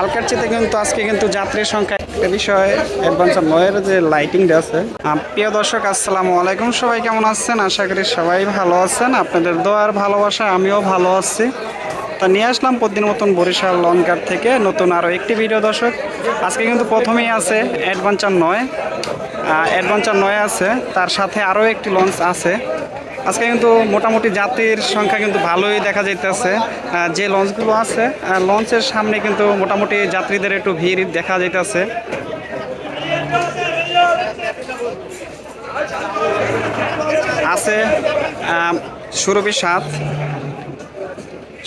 কালকের চেতে কিন্তু আজকে কিন্তু যাত্রীর সংখ্যা একটা বিষয় অ্যাডভান্সার নয়ের যে লাইটিংটা আছে। প্রিয় দর্শক, আসসালামু আলাইকুম। সবাই কেমন আছেন? আশা করি সবাই ভালো আছেন। আপনাদের দোয়ার ভালোবাসা, আমিও ভালো আছি। তা নিয়ে আসলাম প্রতিদিন মতন বরিশাল লঙ্কার থেকে নতুন আরও একটি ভিডিও দর্শক। আজকে কিন্তু প্রথমেই আছে অ্যাডভেঞ্চার নয়। অ্যাডভেঞ্চার নয় আছে। তার সাথে আরও একটি লঞ্চ আছে। আজকে কিন্তু মোটামুটি যাত্রীর সংখ্যা কিন্তু ভালোই দেখা যাইতেছে। যে লঞ্চগুলো আছে লঞ্চের সামনে কিন্তু মোটামুটি যাত্রীদের একটু ভিড় দেখা যাইতেছে। আছে সুরভি সাত।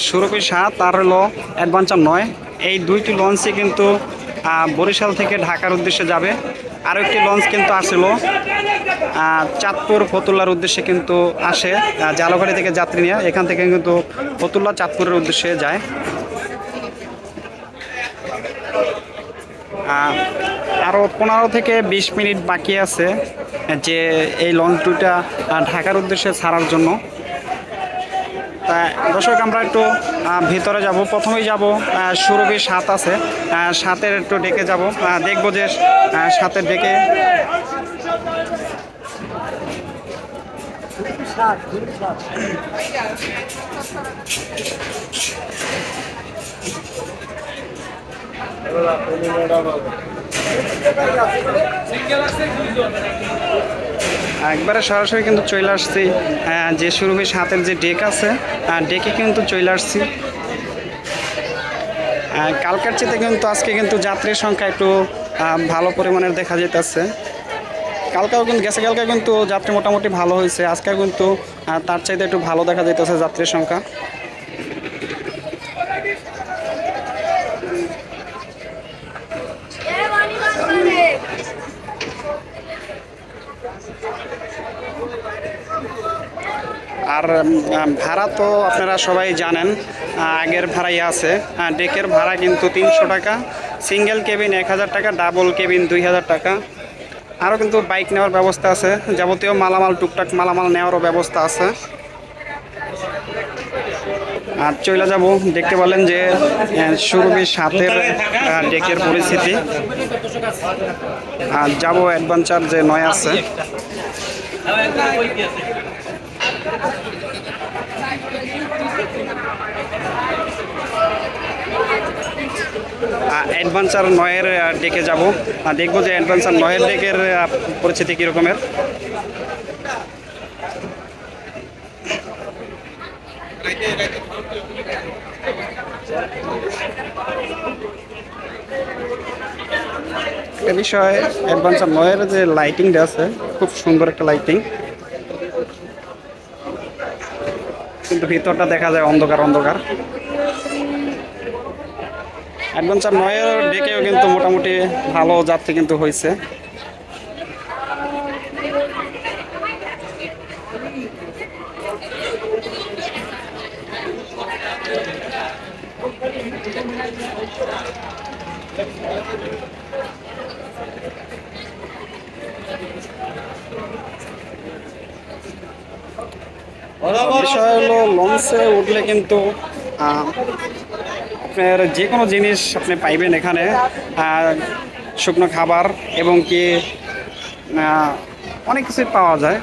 সুরভি সাত আর হলো অ্যাডভেঞ্চার নয়। এই দুইটি লঞ্চই কিন্তু বরিশাল থেকে ঢাকার উদ্দেশ্যে যাবে। আরও একটি লঞ্চ কিন্তু আসলো। চাঁদপুর ফতুল্লার উদ্দেশ্যে কিন্তু আসে জালঘাটি থেকে যাত্রী নিয়ে। এখান থেকে কিন্তু ফতুল্লা চাঁদপুরের উদ্দেশ্যে যায়। আরও পনেরো থেকে বিশ মিনিট বাকি আছে যে এই লঞ্চ দুটা ঢাকার উদ্দেশ্যে ছাড়ার জন্য। তা দর্শক, আমরা একটু ভিতরে যাব। প্রথমেই যাব সুরভি সাত আছে। সাতের একটু ডেকে যাব। দেখব যে সাতের ডেকে একবারে সরাসরি কিন্তু চলে আসছি। যে শুরু সুরভি হাতের যে ডেক আছে ডেকে কিন্তু চলে আসছি। কালকার চেতে কিন্তু আজকে কিন্তু যাত্রীর সংখ্যা একটু ভালো পরিমাণের দেখা যেতেছে কালকাও কিন্তু গেছে কালকে কিন্তু যাত্রী মোটামুটি ভালো হয়েছে। আজকে কিন্তু তার চাইতে একটু ভালো দেখা যেতেছে যাত্রীর সংখ্যা। আর ভাড়া তো আপনারা সবাই জানেন আগের ভাড়াই আছে। ডেকের ভাড়া কিন্তু তিনশো টাকা, সিঙ্গেল কেবিন এক হাজার টাকা, ডাবল কেবিন দুই হাজার টাকা। আরও কিন্তু বাইক নেওয়ার ব্যবস্থা আছে। যাবতীয় মালামাল টুকটাক মালামাল নেওয়ারও ব্যবস্থা আছে। আর চলে যাব। দেখতে বলেন যে সুরভি সাতের আহ, ডেকের পরিস্থিতি। আর যাব অ্যাডভেঞ্চার যে নয় আছে। অ্যাডভেঞ্চার নয়ের ডেকে যাব। দেখব যে অ্যাডভেঞ্চার নয়ের ডেকের পরিস্থিতি কী রকমের একটা বিষয় অ্যাডভেঞ্চার নয়ের যে লাইটিংটা আছে, খুব সুন্দর একটা লাইটিং কিন্তু ভিতরটা দেখা যায় অন্ধকার অন্ধকার। অ্যাডভেঞ্চার নয়ের ডেকেও কিন্তু মোটামুটি ভালো যাত্রী কিন্তু হয়েছে। বিষয় হলো লঞ্চে উঠলে কিন্তু আপনার যে কোনো জিনিস আপনি পাইবেন এখানে শুকনো খাবার এবং কি অনেক কিছুই পাওয়া যায়।